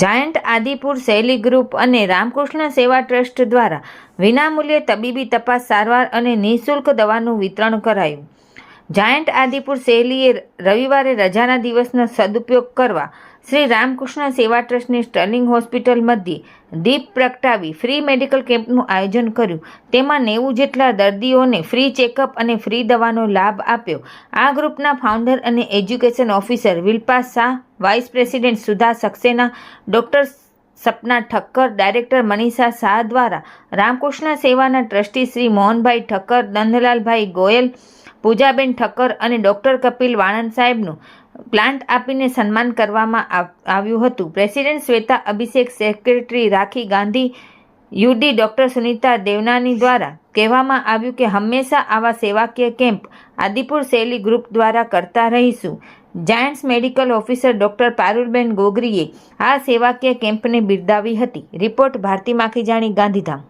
Giant Adipur શૈલી group અને રામકૃષ્ણ સેવા ટ્રસ્ટ દ્વારા વિનામૂલ્યે તબીબી તપાસ સારવાર અને નિઃશુલ્ક દવાનું વિતરણ કરાયું. જાયન્ટ આદિપુર શૈલીએ રવિવારે રજાના દિવસનો સદુપયોગ કરવા શ્રી રામકૃષ્ણ સેવા ટ્રસ્ટની સ્ટર્લિંગ હોસ્પિટલ મધ્યે દીપ પ્રગટાવી ફ્રી મેડિકલ કેમ્પનું આયોજન કર્યું. તેમાં નેવું જેટલા દર્દીઓને ફ્રી ચેકઅપ અને ફ્રી દવાનો લાભ આપ્યો. આ ગ્રુપના ફાઉન્ડર અને education officer Vilpa Shah vice president Sudha Saxena doctor Sapna Thakkar, director Manisha Shah દ્વારા રામકૃષ્ણ સેવાના ટ્રસ્ટી શ્રી મોહનભાઈ ઠક્કર, નંદલાલભાઈ ગોયલ, પૂજાબેન ઠક્કર અને ડૉક્ટર કપિલ વાણંદ સાહેબનું પ્લાન્ટ આપીને સન્માન કરવામાં આવ- આવ્યું હતું. પ્રેસિડેન્ટ શ્વેતા અભિષેક, સેક્રેટરી રાખી ગાંધી યુડી ડૉક્ટર સુનિતા દેવનાની દ્વારા કહેવામાં આવ્યું કે હંમેશા આવા સેવાકીય કેમ્પ આદિપુર શૈલી ગ્રુપ દ્વારા કરતા રહીશું. Giants medical officer doctor Parulben ગોગરીએ આ સેવાકીય કેમ્પને બિરદાવી હતી. રિપોર્ટ ભારતી માખીજાણી ગાંધીધામ.